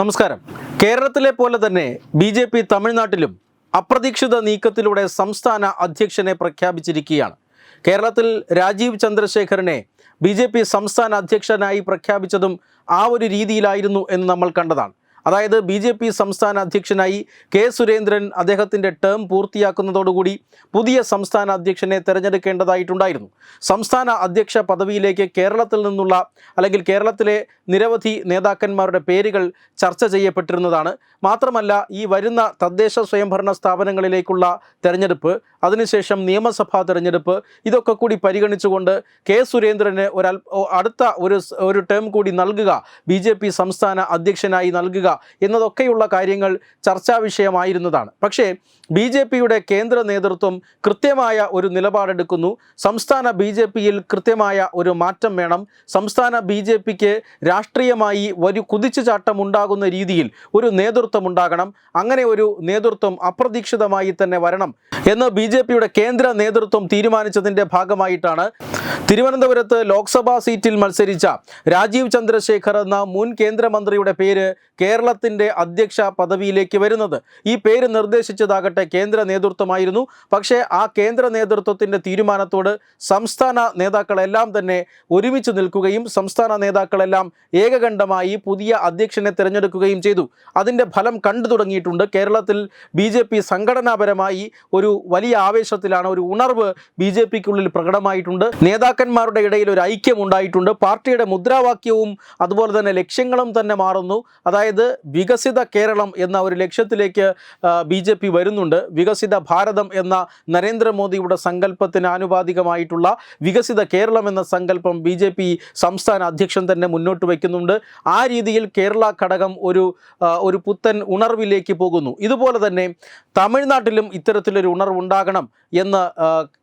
നമസ്കാരം. കേരളത്തിലെ പോലെ തന്നെ ബി ജെ പി തമിഴ്നാട്ടിലും അപ്രതീക്ഷിത നീക്കത്തിലൂടെ സംസ്ഥാന അധ്യക്ഷനെ പ്രഖ്യാപിച്ചിരിക്കുകയാണ്. കേരളത്തിൽ രാജീവ് ചന്ദ്രശേഖരനെ ബി സംസ്ഥാന അധ്യക്ഷനായി പ്രഖ്യാപിച്ചതും ആ ഒരു രീതിയിലായിരുന്നു എന്ന് നമ്മൾ കണ്ടതാണ്. അതായത് ബി ജെ പി സംസ്ഥാന അധ്യക്ഷനായി കെ സുരേന്ദ്രൻ അദ്ദേഹത്തിന്റെ ടേം പൂർത്തിയാക്കുന്നതോടുകൂടി പുതിയ സംസ്ഥാന അധ്യക്ഷനെ തിരഞ്ഞെടുക്കേണ്ടതായിട്ടുണ്ടായിരുന്നു. സംസ്ഥാന അധ്യക്ഷ പദവിയിലേക്ക് കേരളത്തിൽ നിന്നുള്ള അല്ലെങ്കിൽ കേരളത്തിലെ നിരവധി നേതാക്കന്മാരുടെ പേരുകൾ ചർച്ച ചെയ്യപ്പെട്ടിരുന്നതാണ്. മാത്രമല്ല ഈ വരുന്ന തദ്ദേശ സ്വയംഭരണ സ്ഥാപനങ്ങളിലേക്കുള്ള തെരഞ്ഞെടുപ്പ് അതിനുശേഷം നിയമസഭാ തെരഞ്ഞെടുപ്പ് ഇതൊക്കെ കൂടി പരിഗണിച്ചുകൊണ്ട് കെ സുരേന്ദ്രന് ഒരൽ അടുത്ത ഒരു ഒരു ടേം കൂടി നൽകുക ബി സംസ്ഥാന അധ്യക്ഷനായി നൽകുക എന്നതൊക്കെയുള്ള കാര്യങ്ങൾ ചർച്ചാ വിഷയമായിരുന്നതാണ്. പക്ഷേ ബി ജെ പിയുടെ കേന്ദ്ര നേതൃത്വം കൃത്യമായ ഒരു നിലപാടെടുക്കുന്നു. സംസ്ഥാന ബി ജെ പിയിൽ കൃത്യമായ ഒരു മാറ്റം വേണം. സംസ്ഥാന ബി ജെ പിക്ക് രാഷ്ട്രീയമായി ഒരു കുതിച്ചുചാട്ടം ഉണ്ടാകുന്ന രീതിയിൽ ഒരു നേതൃത്വം ഉണ്ടാകണം അങ്ങനെ ഒരു നേതൃത്വം അപ്രതീക്ഷിതമായി തന്നെ വരണം എന്ന് ബി കേന്ദ്ര നേതൃത്വം തീരുമാനിച്ചതിന്റെ ഭാഗമായിട്ടാണ് തിരുവനന്തപുരത്ത് ലോക്സഭാ സീറ്റിൽ മത്സരിച്ച രാജീവ് ചന്ദ്രശേഖർ എന്ന മുൻ കേന്ദ്രമന്ത്രിയുടെ പേര് കേരളത്തിന്റെ അധ്യക്ഷ പദവിയിലേക്ക് വരുന്നത്. ഈ പേര് നിർദ്ദേശിച്ചതാകട്ടെ കേന്ദ്ര നേതൃത്വമായിരുന്നു. പക്ഷേ ആ കേന്ദ്ര നേതൃത്വത്തിന്റെ തീരുമാനത്തോട് സംസ്ഥാന നേതാക്കളെല്ലാം തന്നെ ഒരുമിച്ച് നിൽക്കുകയും സംസ്ഥാന നേതാക്കളെല്ലാം ഏകകണ്ഠമായി പുതിയ അധ്യക്ഷനെ തിരഞ്ഞെടുക്കുകയും ചെയ്തു. അതിന്റെ ഫലം കണ്ടു തുടങ്ങിയിട്ടുണ്ട്. കേരളത്തിൽ ബി ജെ പി സംഘടനാപരമായി ഒരു വലിയ ആവേശത്തിലാണ് ഒരു ഉണർവ് ബി ജെ പിക്കുള്ളിൽ പ്രകടമായിട്ടുണ്ട്. നേതാക്കന്മാരുടെ ഇടയിൽ ഒരു ഐക്യം ഉണ്ടായിട്ടുണ്ട് പാർട്ടിയുടെ മുദ്രാവാക്യവും അതുപോലെ തന്നെ ലക്ഷ്യങ്ങളും തന്നെ മാറുന്നു. അതായത് വികസിത കേരളം എന്ന ഒരു ലക്ഷ്യത്തിലേക്ക് ബി ജെ പി വരുന്നുണ്ട്. വികസിത ഭാരതം എന്ന നരേന്ദ്രമോദിയുടെ സങ്കല്പത്തിന് ആനുപാതികമായിട്ടുള്ള വികസിത കേരളം എന്ന സങ്കല്പം ബി ജെ പി സംസ്ഥാന അധ്യക്ഷൻ തന്നെ മുന്നോട്ട് വയ്ക്കുന്നുണ്ട്. ആ രീതിയിൽ കേരള ഘടകം ഒരു ഒരു പുത്തൻ ഉണർവിലേക്ക് പോകുന്നു. ഇതുപോലെ തന്നെ തമിഴ്നാട്ടിലും ഇത്തരത്തിലൊരു ഉണർവുണ്ടാകണം എന്ന്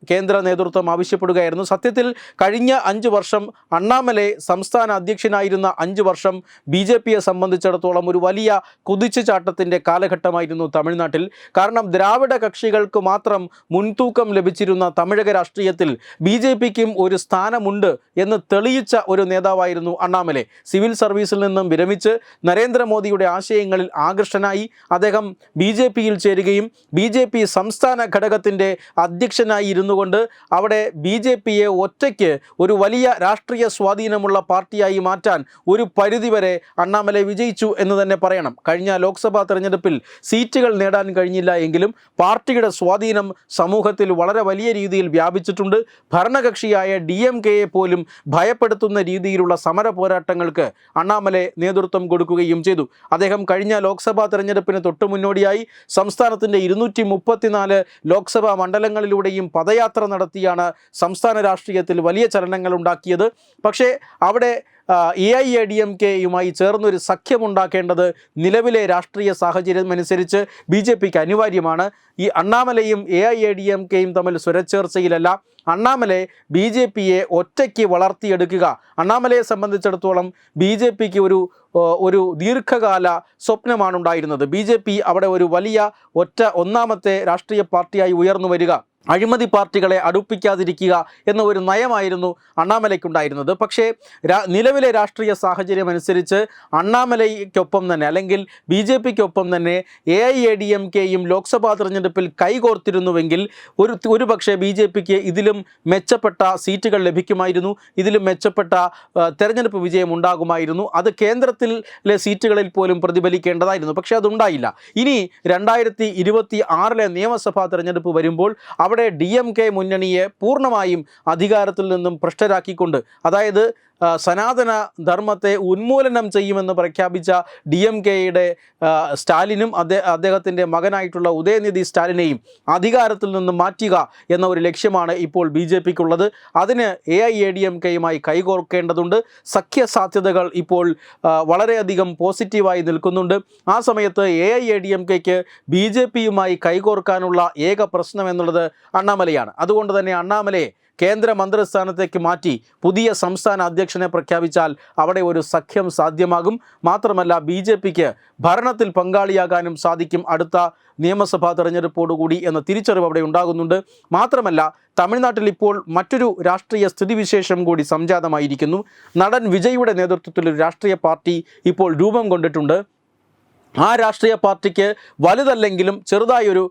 കേന്ദ്ര നേതൃത്വം ആവശ്യപ്പെടുകയായിരുന്നു. സത്യത്തിൽ കഴിഞ്ഞ അഞ്ച് വർഷം അണ്ണാമലെ സംസ്ഥാന അധ്യക്ഷനായിരുന്ന അഞ്ച് വർഷം ബി ജെ പിയെ സംബന്ധിച്ചിടത്തോളം ഒരു വലിയ കുതിച്ചുചാട്ടത്തിന്റെ കാലഘട്ടമായിരുന്നു തമിഴ്നാട്ടിൽ. കാരണം ദ്രാവിഡ കക്ഷികൾക്ക് മാത്രം മുൻതൂക്കം ലഭിച്ചിരുന്ന തമിഴക രാഷ്ട്രീയത്തിൽ ബി ജെ പിക്കും ഒരു സ്ഥാനമുണ്ട് എന്ന് തെളിയിച്ച ഒരു നേതാവായിരുന്നു അണ്ണാമലെ. സിവിൽ സർവീസിൽ നിന്നും വിരമിച്ച് നരേന്ദ്രമോദിയുടെ ആശയങ്ങളിൽ ആകർഷനായി അദ്ദേഹം ബി ജെ പിയിൽ ചേരുകയും ബി ജെ പി സംസ്ഥാന ഘടകത്തിന്റെ അധ്യക്ഷനായി ഇരുന്നുകൊണ്ട് അവിടെ ബി ജെ പിയെ ഒറ്റയ്ക്ക് ഒരു വലിയ രാഷ്ട്രീയ സ്വാധീനമുള്ള പാർട്ടിയായി മാറ്റാൻ ഒരു പരിധിവരെ അണ്ണാമലൈ വിജയിച്ചു എന്ന് തന്നെ പറയണം. കഴിഞ്ഞ ലോക്സഭാ തെരഞ്ഞെടുപ്പിൽ സീറ്റുകൾ നേടാൻ കഴിഞ്ഞില്ല എങ്കിലും പാർട്ടിയുടെ സ്വാധീനം സമൂഹത്തിൽ വളരെ വലിയ രീതിയിൽ വ്യാപിച്ചിട്ടുണ്ട്. ഭരണകക്ഷിയായ ഡി എം കെയെ പോലും ഭയപ്പെടുത്തുന്ന രീതിയിലുള്ള സമര പോരാട്ടങ്ങൾക്ക് അണ്ണാമലെ നേതൃത്വം കൊടുക്കുകയും ചെയ്തു. അദ്ദേഹം കഴിഞ്ഞ ലോക്സഭാ തെരഞ്ഞെടുപ്പിന് തൊട്ടു മുന്നോടിയായി സംസ്ഥാനത്തിന്റെ ഇരുന്നൂറ്റി മുപ്പത്തിനാല് ലോക്സഭാ മണ്ഡലങ്ങളിലൂടെയും പദയാത്ര നടത്തിയാണ് സംസ്ഥാന രാഷ്ട്രീയത്തിൽ വലിയ ചലനങ്ങൾ ഉണ്ടാക്കിയത്. പക്ഷേ അവിടെ A I A D M കെയുമായി ചേർന്നൊരു സഖ്യമുണ്ടാക്കേണ്ടത് നിലവിലെ രാഷ്ട്രീയ സാഹചര്യം അനുസരിച്ച് ബി ജെ പിക്ക് അനിവാര്യമാണ്. ഈ അണ്ണാമലയും A I A D M കെയും തമ്മിൽ സ്വരച്ചേർച്ചയിലല്ല. അണ്ണാമലെ ബി ജെ പിയെ ഒറ്റയ്ക്ക് വളർത്തിയെടുക്കുക. അണ്ണാമലയെ സംബന്ധിച്ചിടത്തോളം ബി ജെ പിക്ക് ഒരു ഒരു ദീർഘകാല സ്വപ്നമാണ് ഉണ്ടായിരുന്നത് ബി ജെ പി അവിടെ ഒരു വലിയ ഒറ്റ ഒന്നാമത്തെ രാഷ്ട്രീയ പാർട്ടിയായി ഉയർന്നു വരിക. അഴിമതി പാർട്ടികളെ അടുപ്പിക്കാതിരിക്കുക എന്ന ഒരു നയമായിരുന്നു അണ്ണാമലയ്ക്കുണ്ടായിരുന്നത്. പക്ഷേ നിലവിലെ രാഷ്ട്രീയ സാഹചര്യം അനുസരിച്ച് അണ്ണാമലയ്ക്കൊപ്പം തന്നെ അല്ലെങ്കിൽ ബി ജെ പിക്കൊപ്പം തന്നെ A I A D M കെയും ലോക്സഭാ തെരഞ്ഞെടുപ്പിൽ കൈകോർത്തിരുന്നുവെങ്കിൽ ഒരു ഒരു പക്ഷേ ബി ജെ പിക്ക് ഇതിലും മെച്ചപ്പെട്ട സീറ്റുകൾ ലഭിക്കുമായിരുന്നു. ഇതിലും മെച്ചപ്പെട്ട തെരഞ്ഞെടുപ്പ് വിജയം ഉണ്ടാകുമായിരുന്നു. അത് കേന്ദ്രത്തിലെ സീറ്റുകളിൽ പോലും പ്രതിഫലിക്കേണ്ടതായിരുന്നു. പക്ഷേ അതുണ്ടായില്ല. ഇനി രണ്ടായിരത്തി ഇരുപത്തി ആറിലെ നിയമസഭാ തെരഞ്ഞെടുപ്പ് വരുമ്പോൾ അവിടെ ഡി എം കെ മുന്നണിയെ പൂർണമായും അധികാരത്തിൽ നിന്നും ഭ്രഷ്ടരാക്കിക്കൊണ്ട് അതായത് സനാതന ധർമ്മത്തെ ഉന്മൂലനം ചെയ്യുമെന്ന് പ്രഖ്യാപിച്ച ഡി എം കെയുടെ സ്റ്റാലിനും അദ്ദേഹ അദ്ദേഹത്തിന്റെ മകനായിട്ടുള്ള ഉദയനിധി സ്റ്റാലിനെയും അധികാരത്തിൽ നിന്ന് മാറ്റുക എന്ന ഒരു ലക്ഷ്യമാണ് ഇപ്പോൾ ബി ജെ പിക്കുള്ളത്. അതിന് A I A D M കെയുമായി കൈകോർക്കേണ്ടതുണ്ട്. സഖ്യ സാധ്യതകൾ ഇപ്പോൾ വളരെയധികം പോസിറ്റീവായി നിൽക്കുന്നുണ്ട്. ആ സമയത്ത് A I A D M കെക്ക് B J പിയുമായി കൈകോർക്കാനുള്ള ഏക പ്രശ്നം എന്നുള്ളത് അണ്ണാമലയാണ്. അതുകൊണ്ട് തന്നെ അണ്ണാമലയെ കേന്ദ്ര മന്ത്രിസ്ഥാനത്തേക്ക് മാറ്റി പുതിയ സംസ്ഥാന അധ്യക്ഷനെ പ്രഖ്യാപിച്ചാൽ അവിടെ ഒരു സഖ്യം സാധ്യമാകും. മാത്രമല്ല ബി ജെ പിക്ക് ഭരണത്തിൽ പങ്കാളിയാകാനും സാധിക്കും അടുത്ത നിയമസഭാ തെരഞ്ഞെടുപ്പോടുകൂടി എന്ന തിരിച്ചറിവ് അവിടെ ഉണ്ടാകുന്നുണ്ട്. മാത്രമല്ല തമിഴ്നാട്ടിൽ ഇപ്പോൾ മറ്റൊരു രാഷ്ട്രീയ സ്ഥിതിവിശേഷം കൂടി സംജാതമായിരിക്കുന്നു. നടൻ വിജയുടെ നേതൃത്വത്തിൽ ഒരു രാഷ്ട്രീയ പാർട്ടി ഇപ്പോൾ രൂപം കൊണ്ടിട്ടുണ്ട്. ആ രാഷ്ട്രീയ പാർട്ടിക്ക് വലുതല്ലെങ്കിലും ചെറുതായൊരു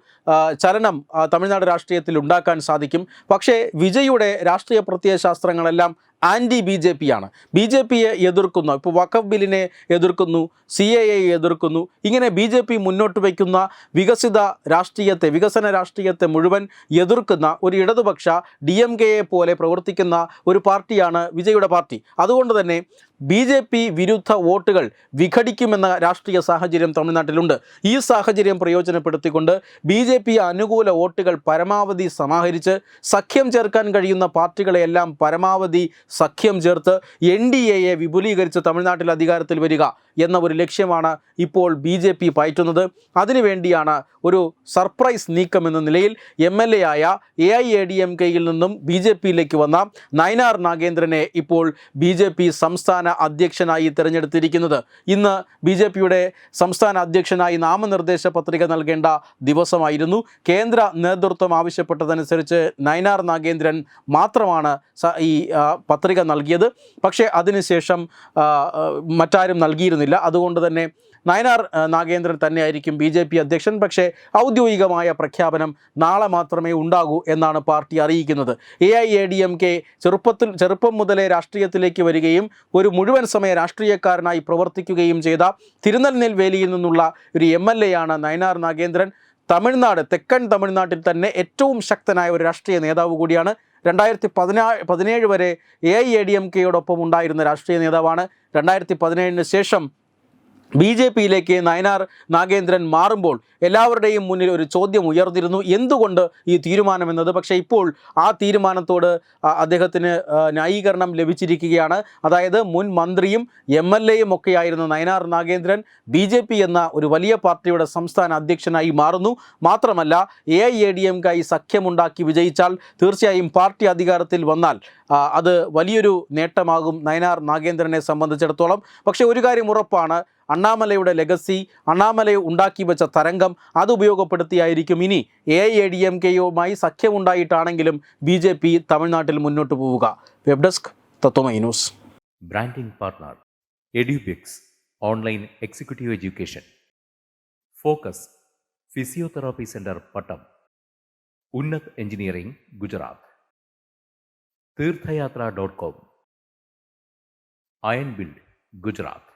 ചലനം തമിഴ്നാട് രാഷ്ട്രീയത്തിൽ ഉണ്ടാക്കാൻ സാധിക്കും. പക്ഷേ വിജയുടെ രാഷ്ട്രീയ പ്രത്യയശാസ്ത്രങ്ങളെല്ലാം ആന്റി ബി ജെ പി ആണ്. ബി ജെ പിയെ എതിർക്കുന്ന. ഇപ്പോൾ വഖഫ് ബില്ലിനെ എതിർക്കുന്നു സി എ എ എതിർക്കുന്നു. ഇങ്ങനെ ബി ജെ പി മുന്നോട്ട് വയ്ക്കുന്ന വികസിത രാഷ്ട്രീയത്തെ വികസന രാഷ്ട്രീയത്തെ മുഴുവൻ എതിർക്കുന്ന ഒരു ഇടതുപക്ഷ ഡി എം കെയെ പോലെ പ്രവർത്തിക്കുന്ന ഒരു പാർട്ടിയാണ് വിജയുടെ പാർട്ടി. അതുകൊണ്ട് തന്നെ ബി ജെ പി വിരുദ്ധ വോട്ടുകൾ വിഘടിക്കുമെന്ന രാഷ്ട്രീയ സാഹചര്യം തമിഴ്നാട്ടിലുണ്ട്. ഈ സാഹചര്യം പ്രയോജനപ്പെടുത്തിക്കൊണ്ട് ബി ജെ പി അനുകൂല വോട്ടുകൾ പരമാവധി സമാഹരിച്ച് സഖ്യം ചേർക്കാൻ കഴിയുന്ന പാർട്ടികളെയെല്ലാം പരമാവധി സഖ്യം ചേർത്ത് എൻ ഡി എയെ വിപുലീകരിച്ച് തമിഴ്നാട്ടിൽ അധികാരത്തിൽ വരിക. എന്ന ഒരു ലക്ഷ്യമാണ് ഇപ്പോൾ ബി ജെ പി പയറ്റുന്നത്. അതിനുവേണ്ടിയാണ് ഒരു സർപ്രൈസ് നീക്കം എന്ന നിലയിൽ എം എൽ എ ആയ A I A D M കെയിൽ നിന്നും ബി ജെ പിയിലേക്ക് വന്ന നയനാർ നാഗേന്ദ്രനെ ഇപ്പോൾ ബി ജെ പി സംസ്ഥാന അധ്യക്ഷനായി തിരഞ്ഞെടുത്തിരിക്കുന്നത്. ഇന്ന് ബി ജെ പിയുടെ സംസ്ഥാന അധ്യക്ഷനായി നാമനിർദ്ദേശ പത്രിക നൽകേണ്ട ദിവസമായിരുന്നു. കേന്ദ്ര നേതൃത്വം ആവശ്യപ്പെട്ടതനുസരിച്ച് നയനാർ നാഗേന്ദ്രൻ മാത്രമാണ് ഈ പത്രിക നൽകിയത്. പക്ഷേ അതിനുശേഷം മറ്റാരും നൽകിയിരുന്നില്ല. അതുകൊണ്ട് തന്നെ നയനാർ നാഗേന്ദ്രൻ തന്നെയായിരിക്കും ബി ജെ പി അധ്യക്ഷൻ. പക്ഷേ ഔദ്യോഗികമായ പ്രഖ്യാപനം നാളെ മാത്രമേ ഉണ്ടാകൂ എന്നാണ് പാർട്ടി അറിയിക്കുന്നത്. A I A D M K ചെറുപ്പത്തിൽ ചെറുപ്പം മുതലേ രാഷ്ട്രീയത്തിലേക്ക് വരികയും ഒരു മുഴുവൻ സമയ രാഷ്ട്രീയക്കാരനായി പ്രവർത്തിക്കുകയും ചെയ്ത തിരുനെൽവേലിയിൽ നിന്നുള്ള ഒരു എം എൽ എ ആണ് നയനാർ നാഗേന്ദ്രൻ. തമിഴ്നാട് തെക്കൻ തമിഴ്നാട്ടിൽ തന്നെ ഏറ്റവും ശക്തനായ ഒരു രാഷ്ട്രീയ നേതാവ് കൂടിയാണ് രണ്ടായിരത്തി പതിനാ പതിനേഴ് വരെ A I A D M കെയോടൊപ്പം ഉണ്ടായിരുന്ന രാഷ്ട്രീയ നേതാവാണ്. രണ്ടായിരത്തി പതിനേഴിന് ശേഷം ബി ജെ പിയിലേക്ക് നയനാർ നാഗേന്ദ്രൻ മാറുമ്പോൾ എല്ലാവരുടെയും മുന്നിൽ ഒരു ചോദ്യം ഉയർന്നിരുന്നു. എന്തുകൊണ്ട് ഈ തീരുമാനമെന്നത്? പക്ഷേ ഇപ്പോൾ ആ തീരുമാനത്തോട് അദ്ദേഹത്തിന് ന്യായീകരണം ലഭിച്ചിരിക്കുകയാണ്. അതായത് മുൻ മന്ത്രിയും എം എൽ എയും ഒക്കെയായിരുന്ന Nainar Nagendran B J P എന്ന ഒരു വലിയ പാർട്ടിയുടെ സംസ്ഥാന അധ്യക്ഷനായി മാറുന്നു. മാത്രമല്ല A I A D M കായി സഖ്യമുണ്ടാക്കി വിജയിച്ചാൽ തീർച്ചയായും പാർട്ടി അധികാരത്തിൽ വന്നാൽ അത് വലിയൊരു നേട്ടമാകും നയനാർ നാഗേന്ദ്രനെ സംബന്ധിച്ചിടത്തോളം. പക്ഷേ ഒരു കാര്യം ഉറപ്പാണ് അണ്ണാമലയുടെ ലെഗസി അണ്ണാമല ഉണ്ടാക്കി വെച്ച തരംഗം അത് ഉപയോഗപ്പെടുത്തിയായിരിക്കും. ഇനി എ എ ഡി എം കെയുമായി സഖ്യമുണ്ടായിട്ടാണെങ്കിലും ബി ജെ പി തമിഴ്നാട്ടിൽ മുന്നോട്ട് പോവുക. Web desk Tatwamayi news. Branding partner Edubix online executive education focus physiotherapy centre Pattom Unnat engineering Gujarat Theerthayathra dot com iron build Gujarat